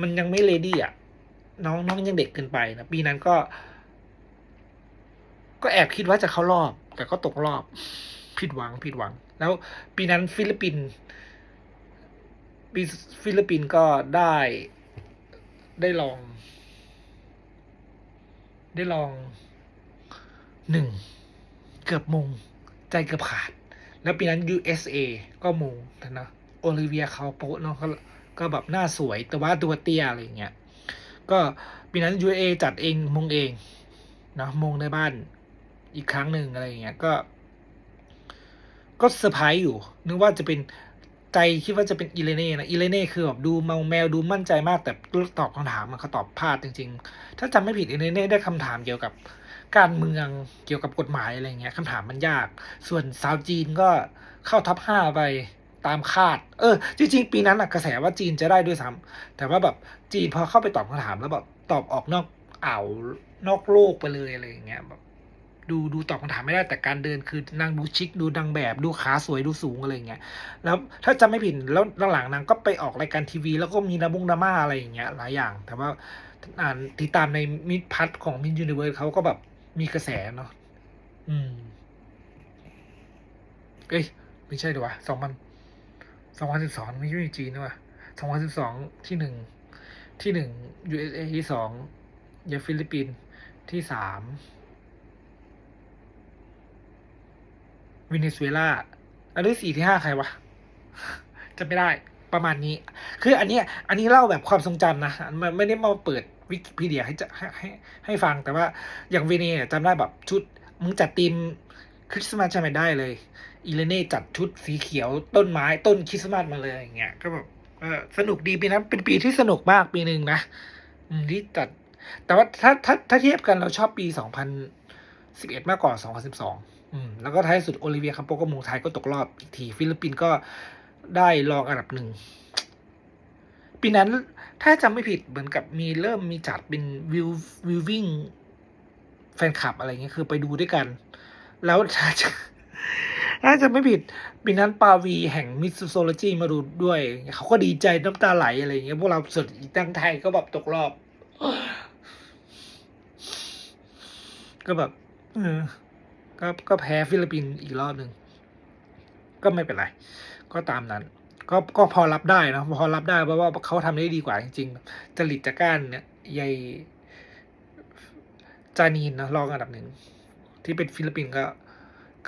มันยังไม่เลดี้อะ น้องน้องยังเด็กเกินไปนะปีนั้นก็ ก็แอบคิดว่าจะเข้ารอบ แต่ก็ตกรอบ ผิดหวังผิดหวัง แล้วปีนั้นฟิลิปปินส์ปีฟิลิปปินส์ก็ได้ได้ลอง ได้ลองหนึ่งเกือบมง ใจเกือบขาด แล้วปีนั้น USA ก็มงนะโอลิเวียคาโปะเนาะ ก็แบบหน้าสวยแต่ว่าตัวเตี้ยอะไรเงี้ยก็ปีนั้น USA จัดเองมงเองนะมงในบ้านอีกครั้งหนึ่งอะไรเงี้ยก็ ก็เซอร์ไพรส์อยู่ นึกว่าจะเป็นใจคิดว่าจะเป็นอีเลเน่นะอีเลเน่คือแบบดูเมาแมวดูมั่นใจมาก แต่ตอบคำถามมันเขาตอบพลาดจริง ๆ ถ้าจำไม่ผิดอีเลเน่ได้คำถามเกี่ยวกับการเมืองเกี่ยวกับกฎหมายอะไรเงี้ยคำถามมันยาก ส่วนสาวจีนก็เข้าท็อปห้าไป ตามคาด เออ จริง ๆ ปีนั้นอะกระแสว่าจีนจะได้ด้วยซ้ำแต่ว่าแบบจีนพอเข้าไปตอบคำถามแล้วแบบตอบออกนอกอ่าวนอกโลกไปเลยอะไรอย่างเงี้ยแบบดูดูตอบคำถามไม่ได้แต่การเดินคือนางดูชิคดูนางแบบดูขาสวยดูสูงอะไรอย่างเงี้ยแล้วถ้าจำไม่ผิดแล้วหลังๆนางก็ไปออกรายการทีวี แล้วก็มีนาบุงนาม่าอะไรอย่างเงี้ยหลายอย่าง แต่ว่าอ่านติดตามในมิดพัทของมินยูนิเวิร์สเขาก็แบบมีกระแสเนาะอืม เอ้ย ไม่ใช่ดีวะสองพัน สองพันสิบสองไม่ใช่จีนนะวะสองพันสิบสองที่หนึ่งที่หนึ่ง USA ที่สองยฟิลิปปินส์ที่สามวเนซุเอลาอันที่สี่ที่ห้าใครวะจะไม่ได้ประมาณนี้ คืออันนี้อันนี้เล่าแบบความทรงจำนะมันไม่ได้มาเปิดวิกิพีเดียให้จะให้ให้ให้ฟังแต่ว่าอย่างเวเนเน่จำได้แบบชุดมึงจัดธีมคริสต์มาสใช่ไหมได้เลย อีเลเน่จัดชุดสีเขียวต้นไม้ต้นคริสต์มาสมาเลยอย่างเงี้ยก็แบบเออสนุกดีปีนั้นเป็นปีที่สนุกมากปีหนึ่งนะที่จัด แต่ว่าถ้าถ้าถ้าเทียบกันเราชอบปีสองพันสิบเอ็ดมากกว่าสองพันสิบสองอืมแล้วก็ท้ายสุดโอลิเวียคัมโปก็มงไทยก็ตกรอบอีกที ฟิลิปปินส์ก็ได้รองอันดับหนึ่งปีนั้นถ้าจำไม่ผิดเหมือนกับมีเริ่มมีจัดเป็นวิววิววิ่งแฟนคลับอะไรเงี้ยคือไปดูด้วยกัน แล้ว ถ้าจะถ้าจะไม่ผิดปีนั้นปาวีแห่งมิสโซโลจีมาดูด้วย เขาก็ดีใจน้ำตาไหลอะไรอย่างเงี้ยพวกเราส่วนอีกตั้งไทยก็แบบตกรอบ ก็แบบเออก็ก็แพ้ฟิลิปปินส์อีกรอบหนึ่งก็ไม่เป็นไร ก็ตามนั้น ก็ก็พอรับได้นะพอรับได้เพราะว่าเขาทำได้ดีกว่าจริงๆจริตจักร้านเนี่ยยายจานีนนะรองอันดับหนึ่งที่เป็นฟิลิปปินส์ก็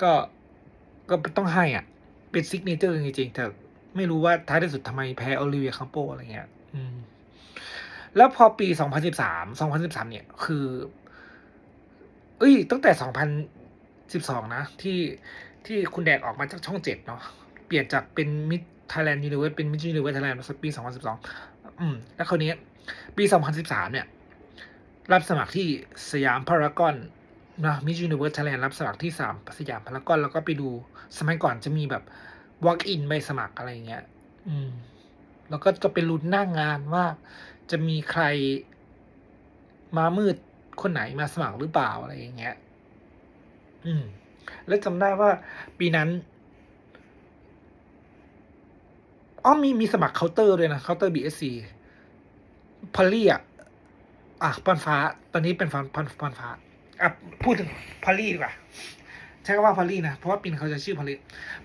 ก็ ก็ต้องให้อะ เป็นซิกเนเจอร์จริงๆแต่ไม่รู้ว่าท้ายที่สุดทำไมแพ้โอลิเวียคัมโปอะไรเงี้ย อืม แล้วพอปี 2013 2013 เนี่ย คือ เอ้ย ตั้งแต่ 2012 นะ ที่ที่คุณแดกออกมาจากช่องเจ็ดเนาะ เปลี่ยนจากเป็นมิดไทยแลนด์ยูนิเวิร์สเป็นมิดยูนิเวิร์สไทยแลนด์มาสักปี 2012 อืม แล้วคราวนี้ ปี 2013 เนี่ย รับสมัครที่สยามพารากอน นะมิ s ยูนิเวิร์สไทยแลนด์รับสมัครที่สามสยามพารากอนแล้วก็ไปดูสมัยก่อนจะมีแบบ walk in ไปสมัครอะไรเงี้ย อืม แล้วก็จะไปลุ้นหน้างงานว่าจะมีใครมามืดคนไหนมาสมัครหรือเปล่าอะไรอย่างเงี้ย อืม แล้วจำได้ว่าปีนั้นอ๋อมีมีสมัครเคาน์เตอร์ด้วยนะเคาน์เตอร์ BSC พอลลี่อะอะพรฟ้า ตอนนี้เป็นฟันพรพรฟ้า อะพูดถึงพอลลี่ดีกว่าใช้คำว่าพอลลี่นะ เพราะว่าปินเขาจะชื่อพอลลี่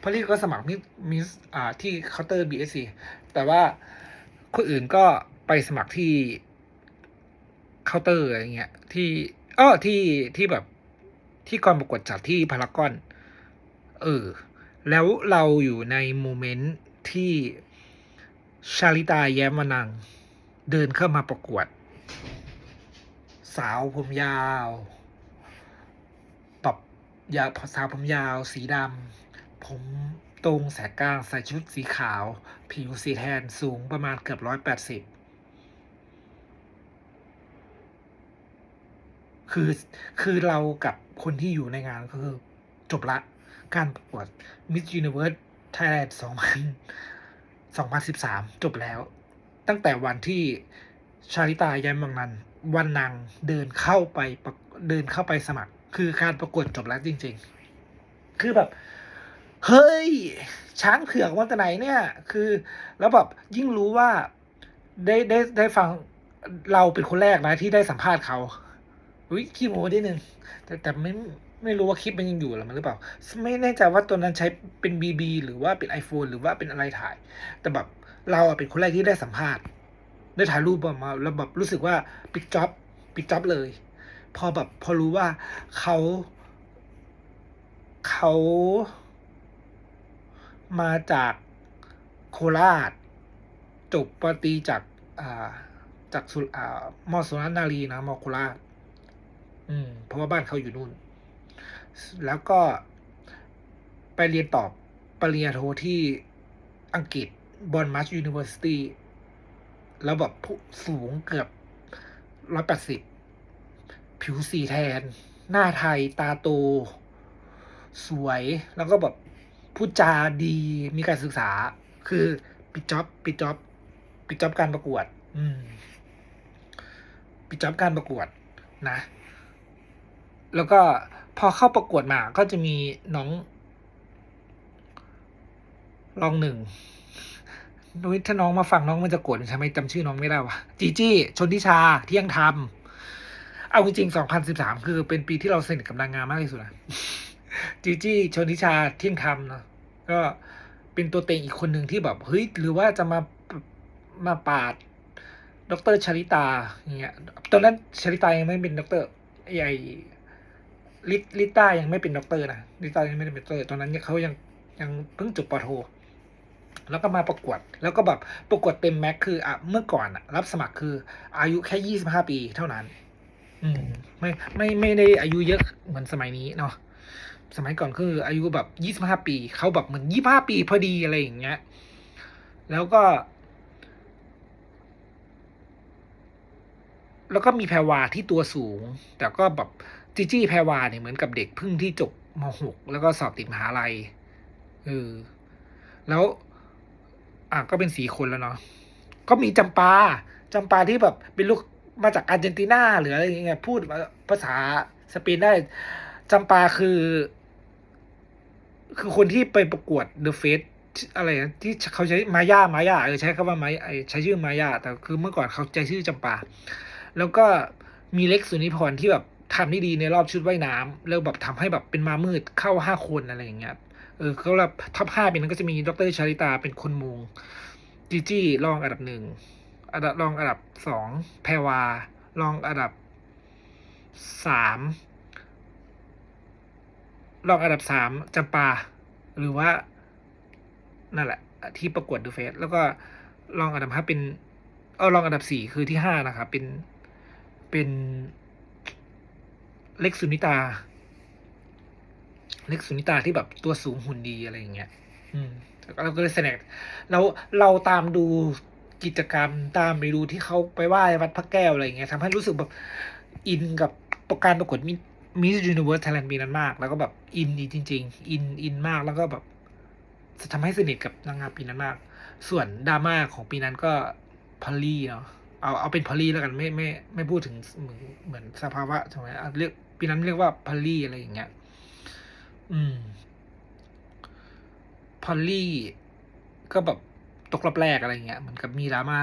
พอลลี่ก็สมัครมิสมิสอ่าที่เคาน์เตอร์ BSC แต่ว่าคนอื่นก็ไปสมัครที่เคาน์เตอร์อะไรเงี้ย ที่เออที่ที่แบบที่กองประกวดจัดที่พารากอน เออ แล้วเราอยู่ในโมเมนต์ที่ชาลิตาแย้มมานัง เดินเข้ามาประกวด สาวผมยาว รับยาวสาวผมยาวสีดำ ผมตรงแสกกลางใส่ชุดสีขาว ผิวสีแทนสูงประมาณเกือบร้อยแปดสิบคือคือเรากับคนที่อยู่ในงานก็คือจบละการประกวด Miss Universe Thailand 2000 2013 จบแล้ว ตั้งแต่วันที่ชาลิตาย้ายมังนันวันนางเดินเข้าไปปเดินเข้าไปสมัคร คือการประกวดจบแล้วจริง ๆ คือแบบ เฮ้ย ช้างเผือกมาแต่ไหนเนี่ย คือ แล้วแบบยิ่งรู้ว่าได้ได้ได้ฟังเราเป็นคนแรกนะที่ได้สัมภาษณ์เขาอุ้ยขี้โม้นิดนึงแต่แต่ไม่ไม่รู้ว่าคลิปมันยังอยู่หรือมันหรือเปล่า ไม่แน่ใจว่าตัวนั้นใช้เป็นบีบีหรือว่าเป็น iPhone หรือว่าเป็นอะไรถ่าย แต่แบบเราอะเป็นคนแรกที่ได้สัมภาษณ์ ได้ถ่ายรูปออกมาแล้วแบบรู้สึกว่าปิดจ็อบปิดจ็อบเลย พอแบบพอรู้ว่าเขาเขามาจากโคราช จบปตีจากอ่าจากสุอ่ามอสุรนารีนะมอโคราช อืม เพราะว่าบ้านเขาอยู่นู่น แล้วก็ไปเรียนต่อปริญญาโทที่อังกฤษบอนมัชยูนิเวอร์ซิตี้แล้วแบบสูงเกือบร้อยแปดสิบ ผิวสีแทน หน้าไทยตาโต สวยแล้วก็แบบพูดจาดีมีการศึกษา คือปิดจ็อบปิดจ็อบปิดจ็อบการประกวด อืมปิดจ็อบการประกวดนะ แล้วก็พอเข้าประกวดมาก็จะมีน้องรองหนึ่งนุ้ยถ้าน้องมาฟังน้องมันจะโกรธใช่ไหมจำชื่อน้องไม่ได้วะจีจี้ชนทิชาเที่ยงธรรม เอาจริงๆ 2013 คือเป็นปีที่เราสนิทกับนางงามมากที่สุดนะจีจี้ชนทิชาเที่ยงธรรมเนาะก็เป็นตัวเต็งอีกคนหนึ่งที่แบบเฮ้ยหรือว่าจะมามาปาดดรชริตาอย่างเงี้ยตอนนั้นชริตายังไม่เป็นดรไอไอลิลิต้ายังไม่เป็นด็อกเตอร์นะลิต้ายังไม่เป็นด็อกเตอร์ตอนนั้นเนี่ยเขายังยังเพิ่งจบปโท แล้วก็มาประกวด แล้วก็แบบประกวดเต็มแม็กคืออะเมื่อก่อนอะรับสมัครคืออายุแค่ยี่สิบห้าปีเท่านั้น อืมไม่ไม่ไม่ได้อายุเยอะเหมือนสมัยนี้เนาะสมัยก่อนคือ อายุแบบยี่สิบห้าปีเขาแบบเหมือนยี่ห้าปีพอดีอะไรอย่างเงี้ย แล้วก็ แล้วก็มีแพรวาที่ตัวสูง แต่ก็แบบจีจี้แพรวาเนี่ยเหมือนกับเด็กเพิ่งที่จบม .6 แล้วก็สอบติดมหาลัยเออแล้ว อะก็เป็นสี่คนแล้วเนาะก็มีจำปาจำปาที่แบบเป็นลูก มาจากอาร์เจนตินาหรืออะไรอย่างเงี้ยพูดภาษาสเปนได้จำปาคือ คือคนที่ไปประกวดเดอะเฟสอะไรที่เขาใช้มายามายาเออใช้คำว่ามาใช้ชื่อมายาแต่คือเมื่อก่อนเขาใช้ชื่อจำปา แล้วก็มีเล็กสุนิพรที่แบบทำได้ดีในรอบชุดว่ายน้ำแล้วแบบทำให้แบบเป็นมามืดเข้าห้าคนอะไรอย่างเงี้ยเออเขาแบบท็อปห้าเป็นนั้นก็จะมีดรชาริตาเป็นคนมงจีจี้รองอันดับหนึ่ง อันดับรองอันดับสองแพรวารองอันดับสามรองอันดับสามจำปา หรือว่า นั่นแหละ ที่ประกวดดูเฟส แล้วก็รองอันดับห้าเป็น เออรองอันดับสี่คือที่ห้านะครับ เป็น เป็นเล็กสุนิตา เล็กสุนิตาที่แบบตัวสูงหุ่นดีอะไรอย่างเงี้ย อืมเราก็เลยแสดงเราเราตามดู กิจกรรมตามไปดูที่เขาไปไหว้วัดพระแก้วอะไรอย่างเงี้ยทำให้รู้สึกแบบอินกับประการประกวดมิมิสยูนิเวิร์สไทยแลนด์ปีนั้นมาก แล้วก็แบบอินจริง ๆ อินอินมากแล้วก็แบบทำให้สนิทกับนางงามปีนั้นมาก ส่วนดราม่าของปีนั้นก็พอลลี่เนาะเอาเอาเป็นพอลลี่แล้วกันไม่ไม่ไม่พูดถึงเหมือนเหมือนสภาวะใช่ไหมอะเรียกปีนั้นเรียกว่าพอลลี่อะไรอย่างเงี้ย อืมพอลลี่ก็แบบ ตกรอบแรกอะไรเงี้ยเหมือนกับมีดราม่า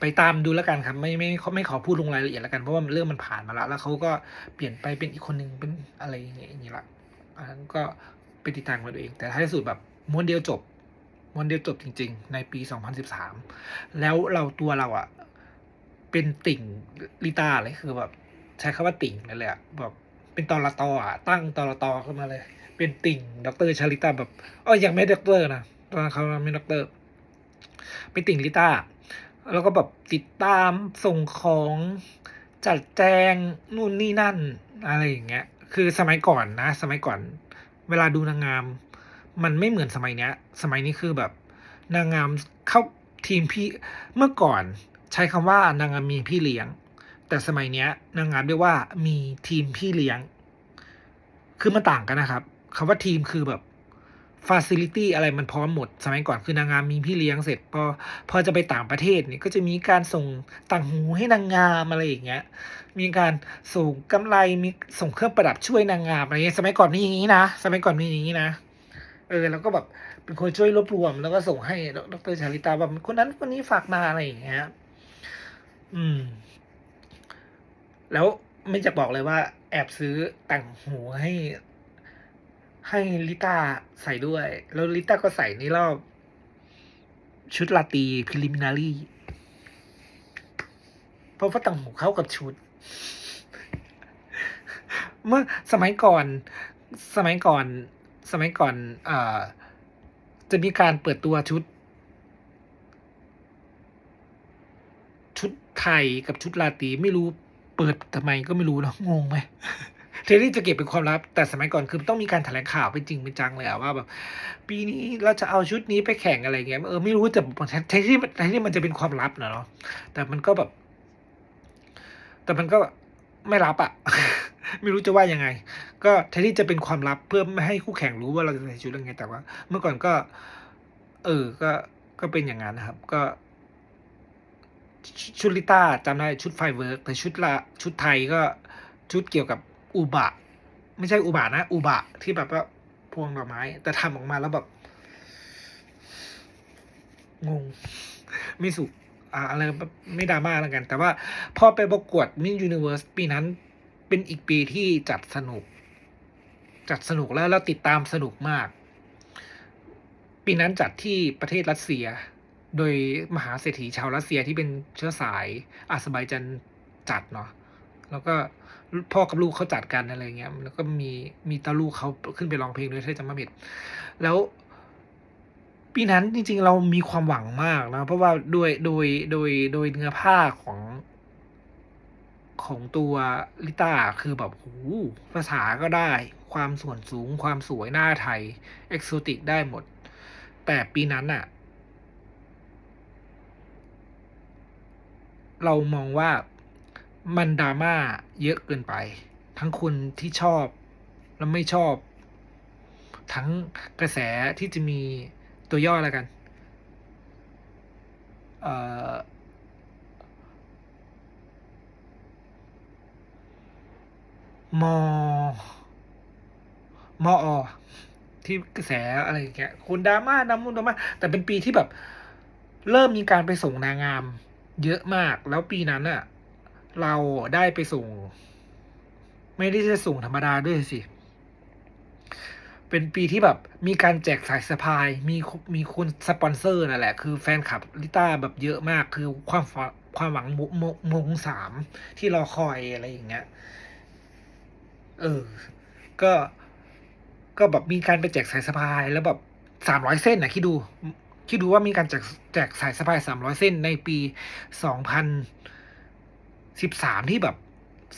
ไปตามดูแล้วกันครับ ไม่ไม่เขาไม่ขอพูดลงรายละเอียดแล้วกัน เพราะว่าเรื่องมันผ่านมาแล้ว แล้วเขาก็เปลี่ยนไปเป็นอีกคนหนึ่งเป็นอะไรอย่างเงี้ยอย่างนี้ละอันนั้นก็ไปติดตามมาดูเอง แต่ท้ายสุดแบบม้วนเดียวจบม้วนเดียวจบจริง ๆ ในปี 2013 แล้วเราตัวเราอะเป็นติ่งลิตาเลยคือแบบใช้คำว่าติ่งนั่นแหละแบบเป็นตอละตออะตั้งตอละตอขึ้นมาเลย เป็นติ่งดรชาลิตาแบบอ๋อยังไม่ด็อกเตอร์นะตอนนั้นเขาไม่ด็อกเตอร์ เป็นติ่งลิต้า แล้วก็แบบติดตามส่งของจัดแจงนู่นนี่นั่นอะไรอย่างเงี้ย คือสมัยก่อนนะ สมัยก่อน เวลาดูนางงาม มันไม่เหมือนสมัยเนี้ย สมัยนี้คือแบบนางงามเข้าทีมพี่เมื่อก่อนใช้คำว่านางงามมีพี่เลี้ยง แต่สมัยเนี้ยนางงามเรียกว่ามีทีมพี่เลี้ยง คือมันต่างกันนะครับคำว่าทีมคือแบบ ฟ a ซิลิตี้อะไรมันพร้อมหมด สมัยก่อนคือนางงามมีพี่เลี้ยงเสร็จพอพอจะไปต่างประเทศเนี่ยก็จะมีการส่งต่างหูให้นางงามอะไรอย่างเงี้ย มีการส่งกำไรมีส่งเครื่องประดับช่วยนางงามอะไรเงี้ยสมัยก่อนมีอย่างนี้นะสมัยก่อนมีอย่างนี้นะเออแล้วก็แบบเป็นคนช่วยรวบรวม แล้วก็ส่งให้ดรชาลิตาแบบคนนั้นคนนี้ฝากมาอะไรอย่างเงี้ยอืม แล้วไม่จะบอกเลยว่า แอบซื้อต่างหูให้ ให้ลิต้าใส่ด้วย แล้วลิต้าก็ใส่ในรอบ ชุดลาตีพ r ลิมินารีเพราะว่าต่างหูเข้ากับชุด เมื่อสมัยก่อน สมัยก่อน สมัยก่อนอ่อจะมีการเปิดตัวชุด ชุดไทยกับชุดลาตีไม่รู้เปิดทำไมก็ไม่รู้เนอะงงไหม เทนี่จะเก็บเป็นความลับ แต่สมัยก่อนคือต้องมีการแถลงข่าวเป็นจริงเป็นจังเลยอะว่าแบบปีนี้เราจะเอาชุดนี้ไปแข่งอะไรเงี้ยเออไม่รู้แต่แทนที่แทนที่มันจะเป็นความลับนะเนาะแต่มันก็แบบ แต่มันก็ไม่รับอะไม่รู้จะว่ายังไง ก็แทนที่จะเป็นความลับเพื่อไม่ให้คู่แข่งรู้ว่าเราจะใส่ชุดอะไรไงแต่ว่า เมื่อก่อนก็ เออก็ก็เป็นอย่างนั้นนะครับ ก็ชุดลิต้าจำได้ชุดไฟเวิร์กแต่ชุดละชุดไทยก็ชุดเกี่ยวกับ อุบะ ไม่ใช่อุบะนะ อุบะ ที่แบบว่าพวงดอกไม้ แต่ทำออกมาแล้วแบบ งงไม่สุอ่าอะไรไม่ดราม่าแล้วกัน แต่ว่าพอไปประกวดมิ s ยูนิเวิร์สปีนั้น เป็นอีกปีที่จัดสนุก จัดสนุกแล้วแล้วติดตามสนุกมาก ปีนั้นจัดที่ประเทศรัสเซีย โดยมหาเศรษฐีชาวรัสเซียที่เป็นเชื้อสายอาซาไบจันจัดเนาะ แล้วก็พ่อกับลูกเขาจัดกันอะไรเงี้ย แล้วก็มีมีตาลูกเขาขึ้นไปร้องเพลงด้วยถ้าจำไม่ผิดแล้ว ปีนั้นจริง ๆ เรามีความหวังมากนะ เพราะว่าโดยโดยโดยโดยเนื้อผ้าของของตัวลิต้าคือแบบโหภาษาก็ได้ ความส่วนสูง ความสวยหน้าไทย เอกโซติกได้หมด แต่ปีนั้นอะเรามองว่า มันดราม่าเยอะเกินไป ทั้งคนที่ชอบและไม่ชอบ ทั้งกระแสที่จะมีตัวย่ออะไรกันเอ่อมมออที่กระแสอะไรอย่างเงี้ยคนดราม่านำมุนดราม่าแต่เป็นปีที่แบบ เริ่มมีการไปส่งนางงาม เยอะมากแล้วปีนั้นอะ เราได้ไปส่ง ไม่ได้จะส่งธรรมดาด้วยสิ เป็นปีที่แบบมีการแจกสายสะพาย มีมีคนสปอนเซอร์นั่นแหละ คือแฟนคลับลิต้าแบบเยอะมาก คือความความหวังมมมงสามที่รอคอยอะไรอย่างเงี้ย เออ ก็ก็แบบมีการไปแจกสายสะพาย แล้วแบบสามร้อยเส้นนะคิดดู คิดดูว่ามีการแจกแจกสายสะพายสามร้อยเส้นในปีสองพัน สิบสามที่แบบ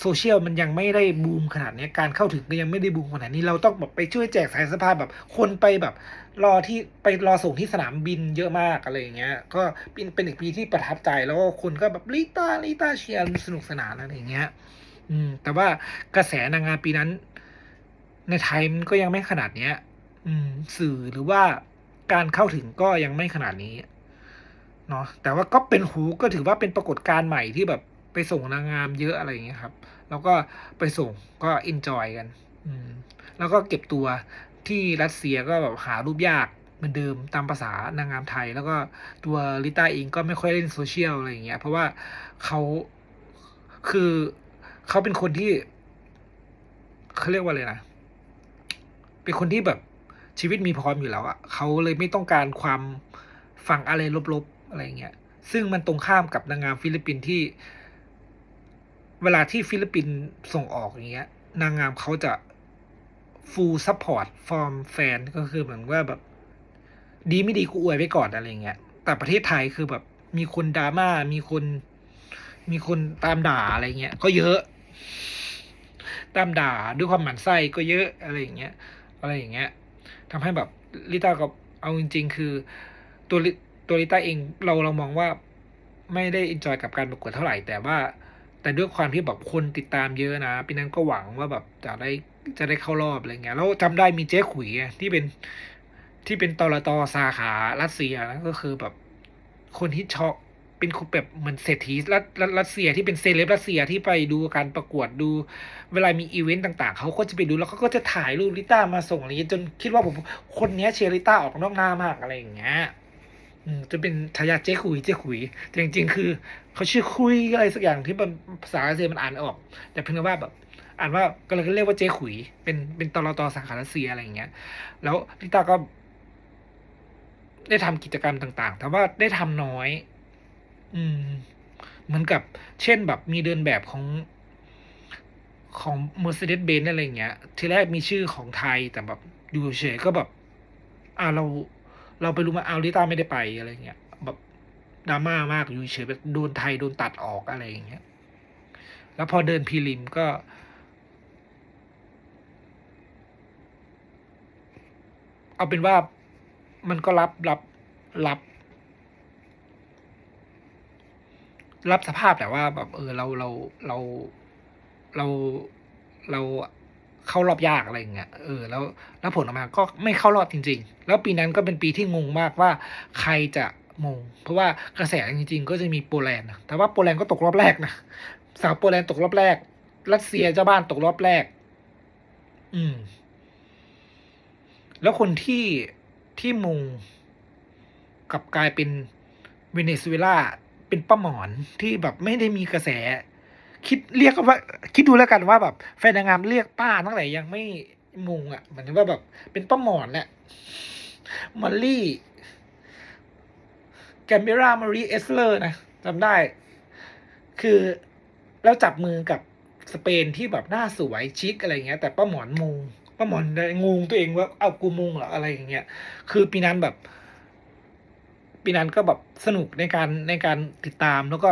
โซเชียลมันยังไม่ได้บูมขนาดนี้การเข้าถึงก็ยังไม่ได้บูมขนาดนี้เราต้องแบบไปช่วยแจกสายสะพายแบบ คนไปแบบ รอที่ไปรอส่งที่สนามบินเยอะมากอะไรอย่างเงี้ย ก็เป็นเป็นอีกปีที่ประทับใจแล้วก็คนก็แบบลิต้าลิต้าเชียร์สนุกสนานอะไรอย่างเงี้ย อืม แต่ว่ากระแสนางงามปีนั้น ในไทยมันก็ยังไม่ขนาดเนี้ย อืม สื่อหรือว่าการเข้าถึงก็ยังไม่ขนาดนี้เนาะแต่ว่าก็เป็นหูก็ถือว่าเป็นปรากฏการณ์ใหม่ที่แบบ ไปส่งนางงามเยอะอะไรอย่างเงี้ยครับ แล้วก็ไปส่งก็อินจอยกัน อืม แล้วก็เก็บตัวที่รัสเซียก็แบบหารูปยากเหมือนเดิมตามภาษานางงามไทย แล้วก็ตัวลิต้าเองก็ไม่ค่อยเล่นโซเชียลอะไรอย่างเงี้ย เพราะว่าเขาคือเขาเป็นคนที่เขาเรียกว่าอะไรนะ เป็นคนที่แบบชีวิตมีพร้อมอยู่แล้วอะเขาเลยไม่ต้องการความฟังอะไรลบๆอะไรเงี้ย ซึ่งมันตรงข้ามกับนางงามฟิลิปปินส์ที่ เวลาที่ฟิลิปปินส์ส่งออกอย่างเงี้ย นางงามเขาจะ full support from fan ก็คือเหมือนว่าแบบ ดีไม่ดีกูอวยไปก่อนอะไรเงี้ย แต่ประเทศไทยคือแบบมีคนดราม่ามีคน มีคนตามด่าอะไรเงี้ย ก็เยอะ ตามด่าด้วยความหมั่นไส้ก็เยอะอะไรอย่างเงี้ย อะไรอย่างเงี้ยทำให้แบบลิต้าก็เอาจริง ๆ คือ ตัวตัวลิต้าเองเราเรามองว่าไม่ได้อินจอยกับการประกวดเท่าไหร่แต่ว่า แต่ด้วยความที่แบบคนติดตามเยอะนะปีนั้นก็หวังว่าแบบจะได้จะได้เข้ารอบอะไรเงี้ยแล้วจำได้มีเจ๊ขุยที่เป็นที่เป็นตลตสาขารัสเซียนะก็คือแบบคนที่ชอบเป็นคนแบบเหมือนเศรษฐีรัสรัสเซียที่เป็นเซเลบรัสเซียที่ไปดูการประกวดดู เวลามีอีเวนต์ต่าง ๆ เขาก็จะไปดูแล้วเขาก็จะถ่ายรูปลิต้ามาส่งอะไรเงี้ยจนคิดว่าผมคนนี้เชียร์ลิต้าออกนอกหน้ามากอะไรอย่างเงี้ย จะเป็นฉายาเจ๊ขุยเจ๊ขุย แต่จริง ๆ คือเขาชื่อคุยอะไรสักอย่างที่มันภาษารัสเซียมันอ่านออก แต่เพียงแต่ว่าแบบอ่านว่าก็เลยเรียกว่าเจ๊ขุย เป็นเป็นตลตสาขารัสเซียอะไรอย่างเงี้ย แล้วลิต้าก็ ได้ทำกิจกรรมต่างๆ แต่ว่าได้ทำน้อย อืม เหมือนกับ เช่นแบบมีเดินแบบของของ Mercedes-Benz อะไรอย่างเงี้ย ทีแรกมีชื่อของไทยแต่แบบอยู่เฉยๆก็แบบ อ่าเรา เราไปรู้มาเอาลิต้าไม่ได้ไปอะไรเงี้ยแบบดราม่ามากอยู่เฉยแบบโดนไทยโดนตัดออกอะไรอย่างเงี้ย แล้วพอเดินพรีลิมก็ เอาเป็นว่ามันก็รับรับรับ รับสภาพแต่ว่าแบบเออเราเราเราเราเรา เข้ารอบยากอะไรอย่างเงี้ยเออแล้วแล้วผลออกมาก็ไม่เข้ารอบจริง ๆ แล้วปีนั้นก็เป็นปีที่งงมากว่าใครจะมง เพราะว่ากระแสจริง ๆ ก็จะมีโปแลนด์แต่ว่าโปแลนด์ก็ตกรอบแรกนะสาวโปแลนด์ตกรอบแรก รัสเซียเจ้าบ้านตกรอบแรก อืม แล้วคนที่ที่มงกับกลายเป็นเวเนซุเอลาเป็นป้าหมอนที่แบบไม่ได้มีกระแส คิดเรียกว่า คิดดูแล้วกันว่าแบบแฟนนางงามเรียกป้าตั้งแต่ยังไม่มุงอะเหมายถึงว่าแบบ เป็นป้าหมอนแหละมอลลี่ แกมเบรามารีเอสเลอร์นะจำได้ คือแล้วจับมือกับสเปนที่แบบหน้าสวยชิคอะไรเงี้ย แต่ป้าหมอนมุงป้าหมอนงงตัวเองว่าเอากูมุงเหรออะไรอย่างเงี้ย คือปีนั้นแบบปีนั้นก็แบบสนุกในการในการติดตามแล้วก็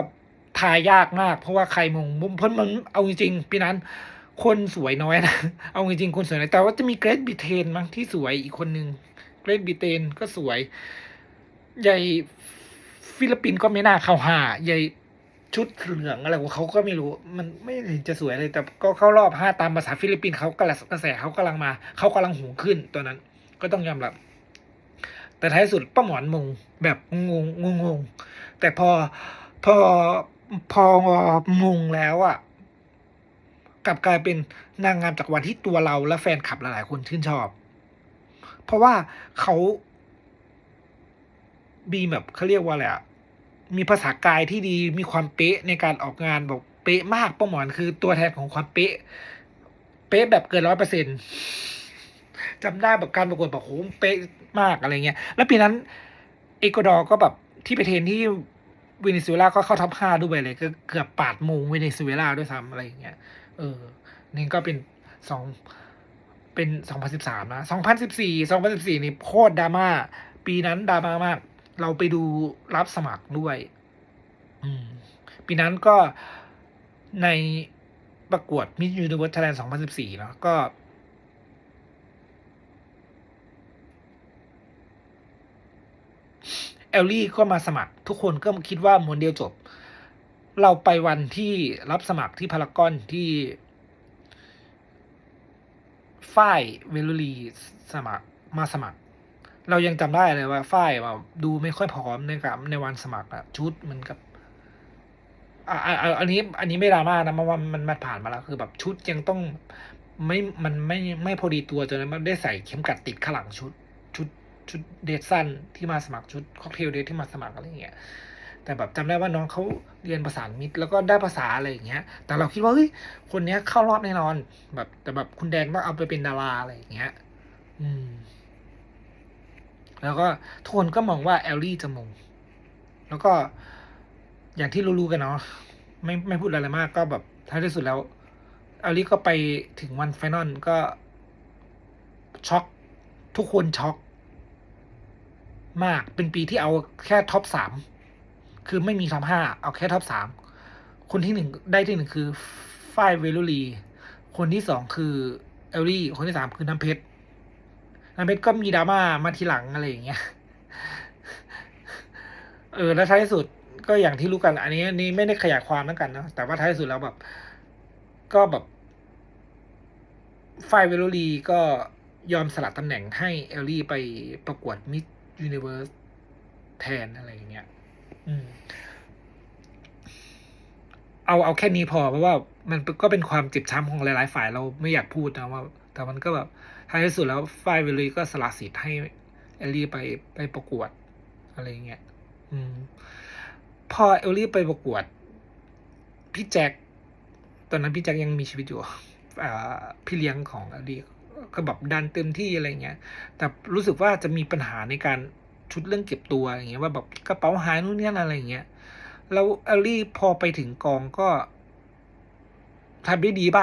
ทายยากมาก เพราะว่าใครมงเพราะมันเอาจริงๆปีนั้น คนสวยน้อยนะ เอาจริงๆคนสวยน้อยแต่ว่าจะมีเกรดบิเทนมั้งที่สวยอีกคนนึงเกรดบิเทนก็สวย ใหญ่ฟิลิปปินส์ก็ไม่น่าเข้าหาใหญ่ชุดเหลืองอะไรของเขาก็ไม่รู้ มันไม่เห็นจะสวยเลย แต่ก็เข้ารอบห้าตามภาษาฟิลิปปินส์เขากระกระแสเขากำลังมา เขากำลังหูขึ้นตัวนั้น ก็ต้องยอมรับ แต่ท้ายสุดป้าหมอนมงแบบงงงงงแต่พอพอ พอมงแล้วอะกลับกลายเป็นนางงามจากวันที่ตัวเราและแฟนคลับหลายๆคนชื่นชอบ เพราะว่าเขามีแบบเขาเรียกว่าอะไรอะมีภาษากายที่ดีมีความเป๊ะในการออกงานบอกเป๊ะมากป้าหมอนคือตัวแทนของความเป๊ะ เป๊ะแบบเกินร้อยเปอร์เซ็นจำได้แบบการประกวดแบบโหเป๊ะมากอะไรเงี้ย แล้วปีนั้นเอกวาดอร์ก็แบบที่ไปเทนที่ เวเนซุเอลาก็เข้าท็อปห้าด้วยเลยก็เกือบปาดโมงเวเนซุเอลาด้วยซ้ำอะไรอย่างเงี้ยเออ นี่ก็เป็นสองเป็นสองพันสิบสามนะสองพันสิบสี่สองพันสิบสี่นี่โคตรดราม่า ปีนั้นดราม่ามาก เราไปดูรับสมัครด้วย อืม ปีนั้นก็ในประกวดมิสยูนิเวิร์สไทยแลนด์สองพันสิบสี่เนาะก็ แอลลี่ก็มาสมัคร ทุกคนก็คิดว่าม้วนเดียวจบ เราไปวันที่รับสมัครที่พารากอนที่ฝ้ายเวลุลีสมัครมาสมัคร เรายังจำได้เลยว่าฝ้ายแบบดูไม่ค่อยพร้อมในกับในวันสมัครอะชุดเหมือนกับอ่าอ่าอ่าอันนี้ อันนี้ไม่ดราม่านะมันว่ามันมันผ่านมาแล้วคือแบบชุดยังต้องไม่มันไม่ไม่พอดีตัวจนมันได้ใส่เข็มกัดติดข้างหลังชุด ชุดเดทสั้นที่มาสมัครชุดค็อกเทลเดทที่มาสมัครอะไรอย่างเงี้ยแต่แบบจำได้ว่าน้องเขาเรียนภาษามิตรแล้วก็ได้ภาษาอะไรอย่างเงี้ย แต่เราคิดว่าเฮ้ยคนเนี้ยเข้ารอบแน่นอน แบบแต่แบบคุณแดงต้องเอาไปเป็นดาราอะไรอย่างเงี้ย อืม แล้วก็ทุกคนก็มองว่าแอลลี่จะมง แล้วก็อย่างที่รู้ๆกันเนาะไม่ไม่พูดอะไรมากก็แบบท้ายที่สุดแล้วแอลลี่ก็ไปถึงวันไฟนอลก็ช็อกทุกคนช็อก มาก เป็นปีที่เอาแค่ท็อปสามคือไม่มีท็อปห้าเอาแค่ท็อปสามคนที่หนึ่งได้ที่หนึ่งคือฝ้ายเวลุลี คนที่สองคือเอลลี่ คนที่สามคือน้ำเพชร น้ำเพชรก็มีดราม่ามาทีหลังอะไรอย่างเงี้ย เออ แล้วท้ายสุดก็อย่างที่รู้กัน อันนี้นนี้ไม่ได้ขยายความแล้วกันนะ แต่ว่าท้ายสุดแล้วแบบ ก็แบบฝ้ายเวลุลีก็ยอมสลัดตำแหน่งให้เอลลี่ไปประกวดมิส ยูนิเวิร์สแทนอะไรอย่างเงี้ยอืมเอาเอาแค่นี้พอเพราะว่ามันก็เป็นความเจ็บช้ำของหลาย ๆ ฝ่ายเราไม่อยากพูดนะว่า แต่มันก็แบบท้ายที่สุดแล้วฝ้ายเวลีก็สละสิทธิ์ให้เอลลี่ไปไปประกวด อะไรเงี้ยอืม พอเอลลี่ไปประกวด พี่แจ็คตอนนั้นพี่แจ็คยังมีชีวิตอยู่อ่าพี่เลี้ยงของเอลลี่ ก็แบบดันเต็มที่อะไรเงี้ย แต่รู้สึกว่าจะมีปัญหาในการชุดเรื่องเก็บตัวอย่างเงี้ยว่าแบบกระเป๋าหายนู่นนี่อะไรเงี้ยแล้วเอลลี่พอไปถึงกองก็ทำได้ดีบ้าง